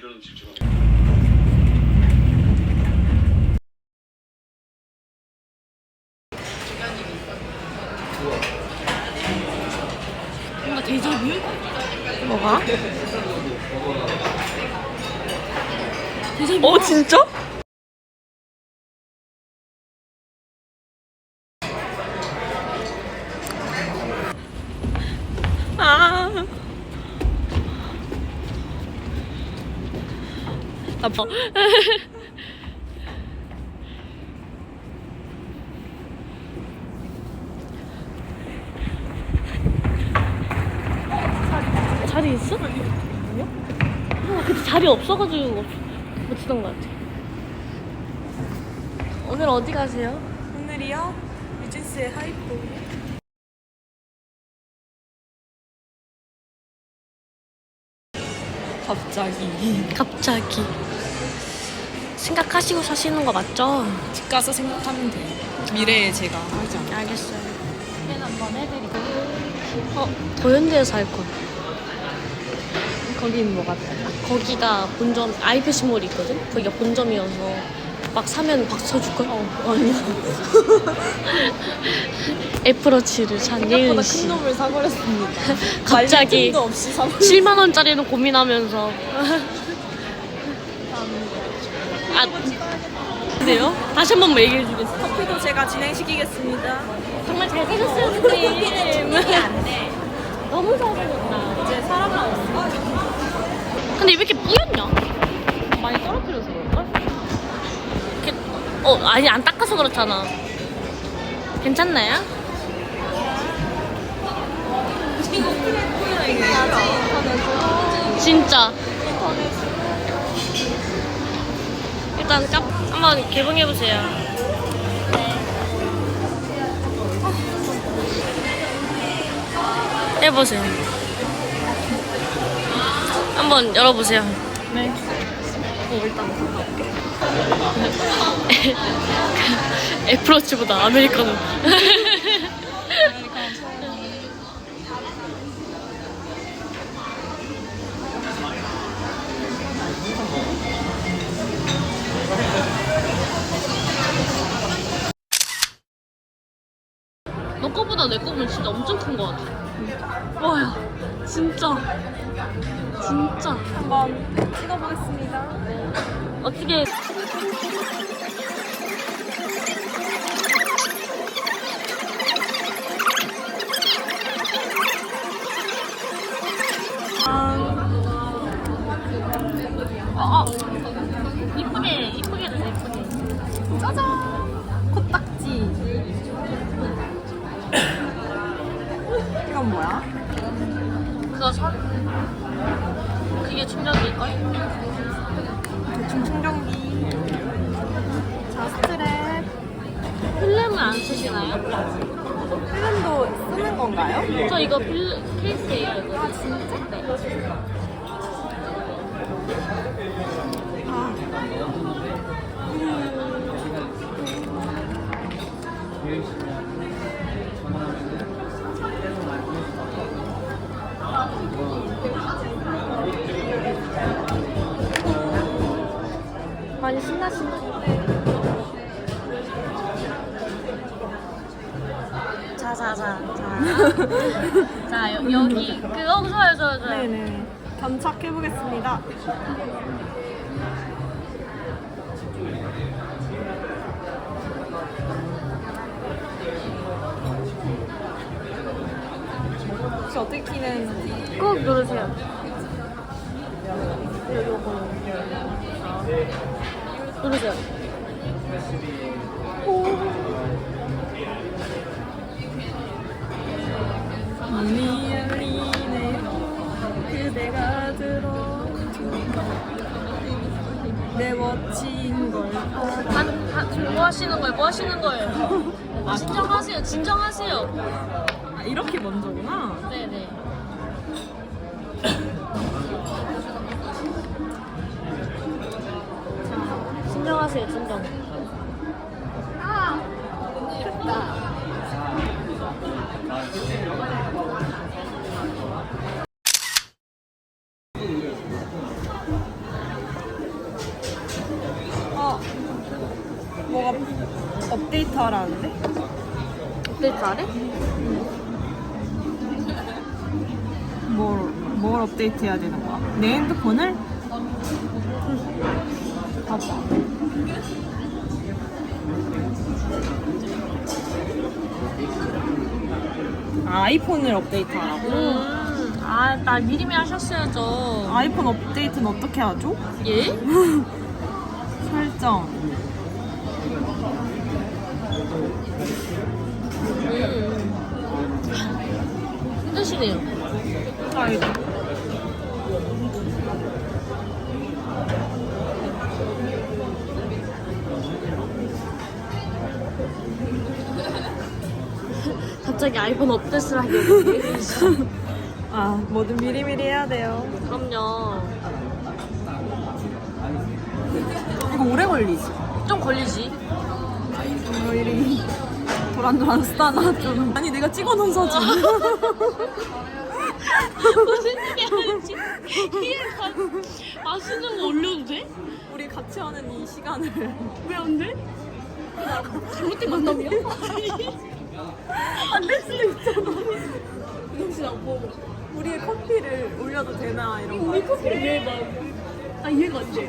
이런 음식처럼 뭔가 데자뷰? 뭐가? 어 진짜? 자리 있어? 아니요. 아, 그때 자리 없어가지고 못 치던 것 같아. 오늘 어디 가세요? 오늘이요? 유진스의 하이포. 갑자기 갑자기. 생각하시고 사시는 거 맞죠? 집 가서 생각하면 돼요. 미래에 제가 하지 않아. 알겠어요. 한번 해드리고. 어, 도현대에서 할 걸. 거기는 뭐가 돼? 거기가 본점, 아이패시몰이 있거든? 거기가 본점이어서 막 사면 박수 쳐줄걸? 어, 아니야. 애플워치를 산 생각보다 예은 큰 씨. 놈을 사버렸습니다. 갑자기 없이 사. 7만 원짜리는 고민하면서. 아, 근데요? 다시 한 번만 얘기해 주겠어요? 커피도 제가 진행시키겠습니다. 정말 잘생겼어요, 선생님. 안 돼. 너무 잘생겼다. 이제 사람만 없어. 근데 왜 이렇게 뿌였냐? 많이 떨어뜨려서 그럴까? 어, 아니, 안 닦아서 그렇잖아. 괜찮나요? 진짜. 일단 cap 한번 개봉해보세요. 해보세요. 한번 열어보세요. 네. 어, 일단. 애플워치보다 아메리카노. 너 거보다 내 거면 진짜 엄청 큰 거 같아. 와야, 진짜. 진짜. 한번 찍어보겠습니다. 어떻게 쓰시나요? 필름도 쓰는 건가요? 저 이거 필 케이스예요 이거 아, 진짜? 네. 아. 많이 신나시네 자자자 자. 자 여, 여기 그거 좋아요 좋아요 좋아요 네네. 견착해 보겠습니다. 혹시 어떻게 키는 꾹 누르세요 누르세요 문이 열리네요 그대가 들어오니까 내 멋진 걸 다, 다, 지금 뭐 하시는 거예요? 뭐 하시는 거예요? 아, 진정하세요, 진정하세요. 아, 이렇게 먼저구나 네네. 자, 진정하세요, 진정. 업데이트 하라는데? 업데이트 안 해? 뭘, 뭘 업데이트 해야 되는 거야? 내 핸드폰을? 봐봐. 아, 아이폰을 업데이트 하라고? 음, 아, 나 미리미 하셨어야죠. 아이폰 업데이트는 어떻게 하죠? 예? 설정. 음. 힘드시네요. 아이고. 갑자기 아이폰 업데이트를 하게. 아, 뭐든 미리미리 해야 돼요. 그럼요. 이거 오래 걸리지? 좀 걸리지. 뭐 이리 도란도란 스타나 좀. 아니, 내가 찍어놓은 사진. 무슨 일이 하는지 이해가 맛있는 거 올려도 돼? 우리 같이 하는 이 시간을. 왜 안 돼? 잘못된 만남이야? 안 될 수도 있잖아. 혹시 나뭐 우리의 커피를 올려도 되나 이런 거. 우리 커피를 왜 봐? 아 이해가 안 돼.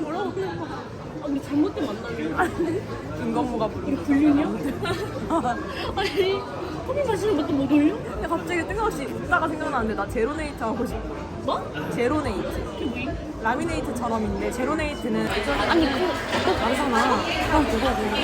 뭐라고 하는 거야? 아 우리 잘못된 만남이야? 김건모가 부르는 불륜이야? 아니 커피 마시는 것도 못 올려? 근데 갑자기 뜬금없이 웃다가 생각나는데 나 제로네이트 하고 싶어. 뭐? 제로네이트. 그게 뭐야? 라미네이트처럼인데 제로네이트는 아니 그거 그거 많잖아. 아 그거 그거.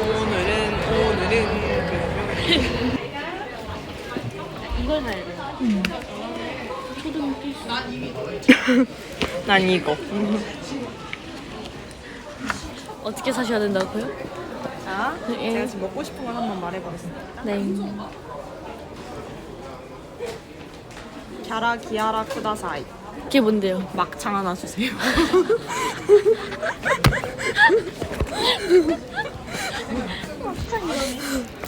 오늘은 오늘은 이걸 사야 돼. 초등 난 이거. 어떻게 사셔야 된다고요? 자, 예. 제가 지금 먹고 싶은 걸 한번 말해보겠습니다. 네. 갸라 기아라 쿠다사이. 그게 뭔데요? 막창 하나 주세요. 대신에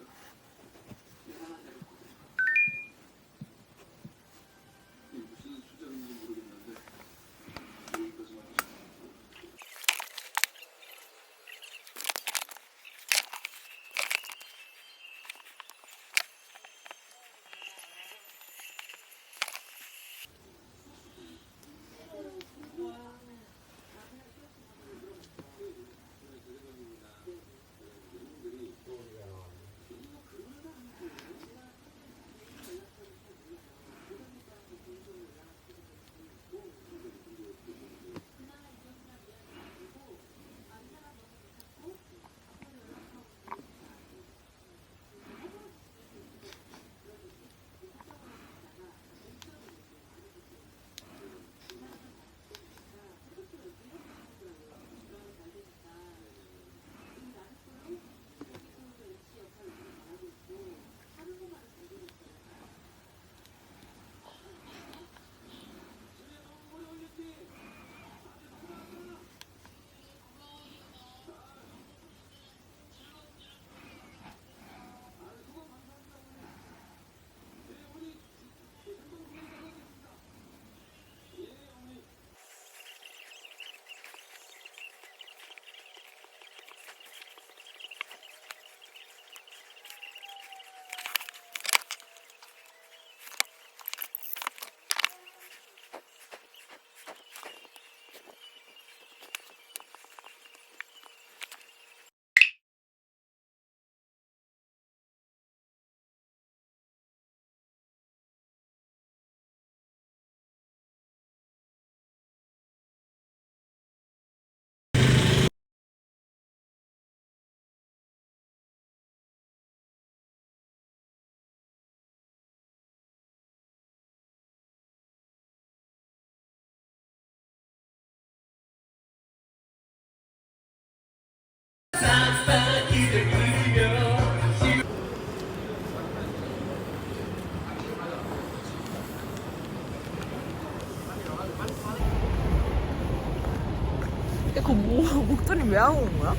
왜 하고 온 거야?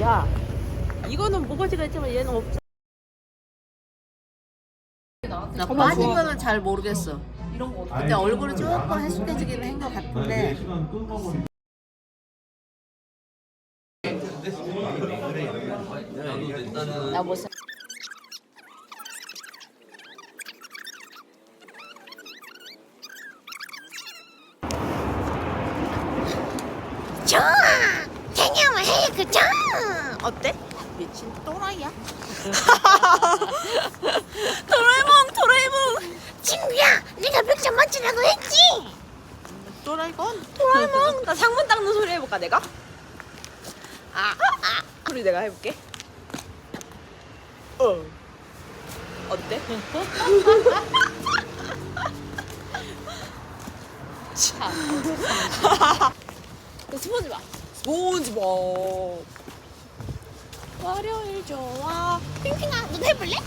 야, 이거는 모가지가 있지만 얘는 없어. 나 빠진 거는 잘 모르겠어. 근데 얼굴은 조금 해수해지긴 한것 같은데. 나못 사. 좋아! 개념을 해, 그죠? 어때? 미친 또라이야? 도라에몽 도라에몽 친구야, 내가 백점 맞추라고 했지? 또라이건? 도라에몽 나 창문 닦는 소리 해볼까 내가? 아, 아 소리 내가 해볼게 어 어때? 스포지 마. 스폰지밥 월요일 좋아. 핑핑아, 너도 해볼래? 야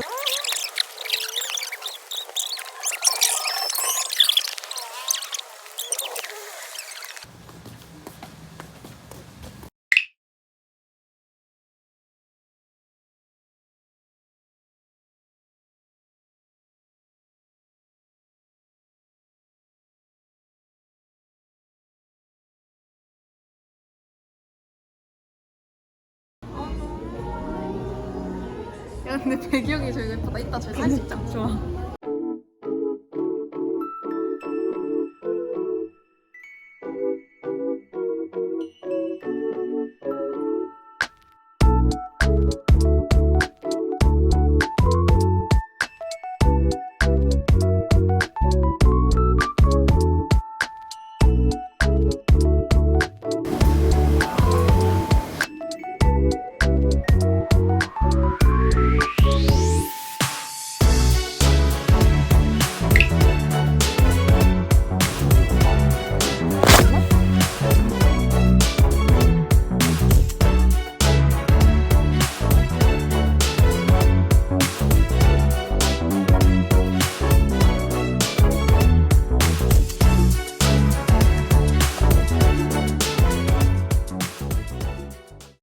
근데 배경이 저기 예쁘다. 이따 저기 사진 찍자 좋아